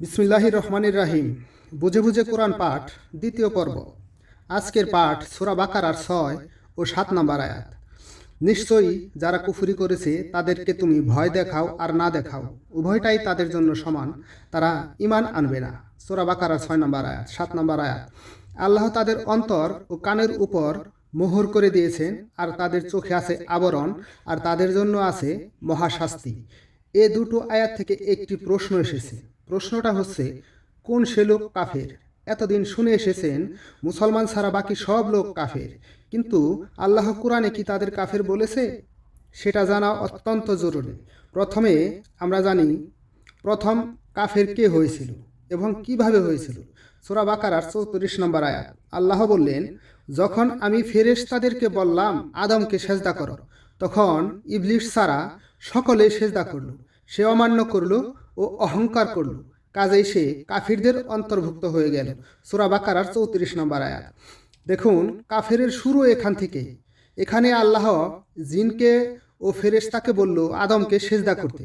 বিসমিল্লাহির রহমানির রাহিম। বুঝে বুঝে কোরআন পাঠ, দ্বিতীয় পর্ব। আজকের পাঠ সুরা বাকারার ছয় ও সাত নম্বর আয়াত। নিশ্চয়ই যারা কুফুরি করেছে, তাদেরকে তুমি ভয় দেখাও আর না দেখাও। উভয়টাই তাদের জন্য সমান, তারা ইমান আনবে না। সুরা বাকারার ছয় নম্বর আয়াত, সাত নম্বর আয়াত। আল্লাহ তাদের অন্তর ও কানের উপর মোহর করে দিয়েছেন, আর তাদের চোখে আছে আবরণ, আর তাদের জন্য আছে মহাশাস্তি। এ দুটো আয়াত থেকে একটি প্রশ্ন এসেছে। প্রশ্নটা হচ্ছে, কোন সে লোক কাফের? এতদিন শুনে এসেছেন, মুসলমান ছাড়া বাকি সব লোক কাফের। কিন্তু আল্লাহ কোরআনে কি তাদের কাফের বলেছে? সেটা জানা অত্যন্ত জরুরি। প্রথমে আমরা জানি, প্রথম কাফের কে হয়েছিল এবং কীভাবে হয়েছিল? সোরা বাকারার চৌত্রিশ নম্বর আয়াত। আল্লাহ বললেন, যখন আমি ফেরেশতাদেরকে বললাম, আদমকে সেজদা করো তখন ইবলিশ ছাড়া সকলে সেজদা করল। সে অমান্য করল ও অহংকার করল। কাজেই সে কাফিরদের অন্তর্ভুক্ত হয়ে গেল। সোরা বাকারার চৌত্রিশ নম্বর আয়াত। দেখুন, কাফেরের শুরু এখান থেকে। এখানে আল্লাহ জিনকে ও ফেরেশতাকে বলল, আদমকে সেজদা করতে।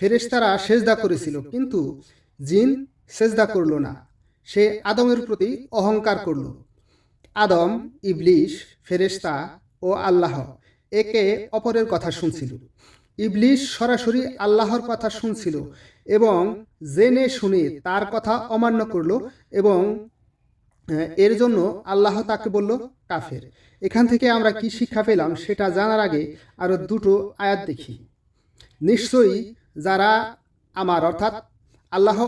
ফেরেশতারা সেজদা করেছিল, কিন্তু জিন সেজদা করল না। সে আদমের প্রতি অহংকার করল। আদম, ইবলিশ, ফেরেশতা ও আল্লাহ একে অপরের কথা শুনছিল। ইবলিশ সরাসরি আল্লাহর কথা শুনছিল এবং জেনে শুনে তার কথা অমান্য করল এবং এর জন্য আল্লাহ তাকে বলল, কাফের। এখান থেকে আমরা কি শিক্ষা পেলাম সেটা জানার আগে আরও দুটো আয়াত দেখি। নিশ্চয়ই যারা আমার, অর্থাৎ আল্লাহ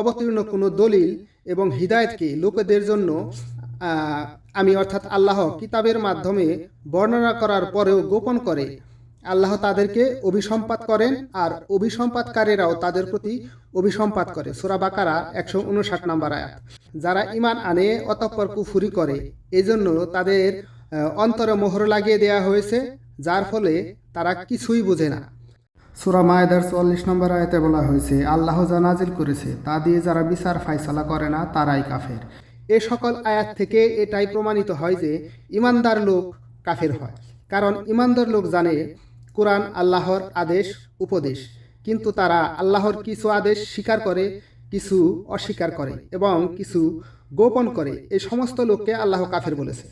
অবতীর্ণ কোনো দলিল এবং হিদায়তকে লোকেদের জন্য আমি অর্থাৎ আল্লাহ কিতাবের মাধ্যমে বর্ণনা করার পরেও গোপন করে আল্লাহ তাদেরকে অভিসম্পাত করেন আর অভিসম্পাতকারীরাও তাদের প্রতি অভিসম্পাত করে। সুরা বাকারা একশো উনষাট নম্বর আয়াত। যারা ইমান আনে অতঃপর কুফুরি করে, এজন্য তাদের অন্তরে মোহর লাগিয়ে দেয়া হয়েছে, যার ফলে তারা কিছুই বোঝে না। সুরা মায়েদার চুয়াল্লিশ নম্বর আয়াতে বলা হয়েছে, আল্লাহ যা নাজিল করেছে, তা দিয়ে যারা বিচার ফাইসলা করে না, তারাই কাফের। এ সকল আয়াত থেকে এটাই প্রমাণিত হয় যে ইমানদার লোক কাফের হয়। কারণ ইমানদার লোক জানে কোরআন আল্লাহর আদেশ, উপদেশ। কিন্তু তারা আল্লাহর কিছু আদেশ স্বীকার করে, কিছু অস্বীকার করে এবং কিছু গোপন করে। এই সমস্ত লোককে আল্লাহ কাফের বলেছে।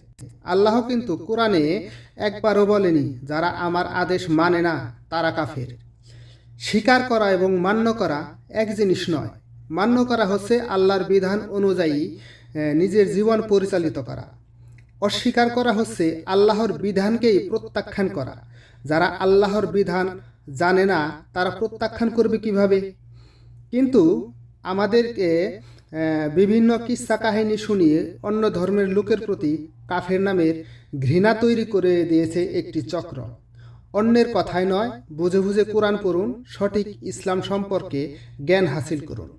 আল্লাহ কিন্তু কোরআনে একবারও বলেনি, যারা আমার আদেশ মানে না, তারা কাফের। স্বীকার করা এবং মান্য করা এক জিনিস নয়। মান্য করা হচ্ছে আল্লাহর বিধান অনুযায়ী নিজের জীবন পরিচালিত করা। অস্বীকার করা হচ্ছে আল্লাহর বিধানকেই প্রত্যাখ্যান করা। যারা আল্লাহর বিধান জানে না, তারা প্রত্যাখ্যান করবে কীভাবে? কিন্তু আমাদেরকে বিভিন্ন কিস্সা কাহিনী শুনিয়ে অন্য ধর্মের লোকের প্রতি কাফের নামের ঘৃণা তৈরি করে দিয়েছে একটি চক্র। অন্যের কথায় নয়, বুঝে বুঝে কোরআন পড়ুন, সঠিক ইসলাম সম্পর্কে জ্ঞান হাসিল করুন।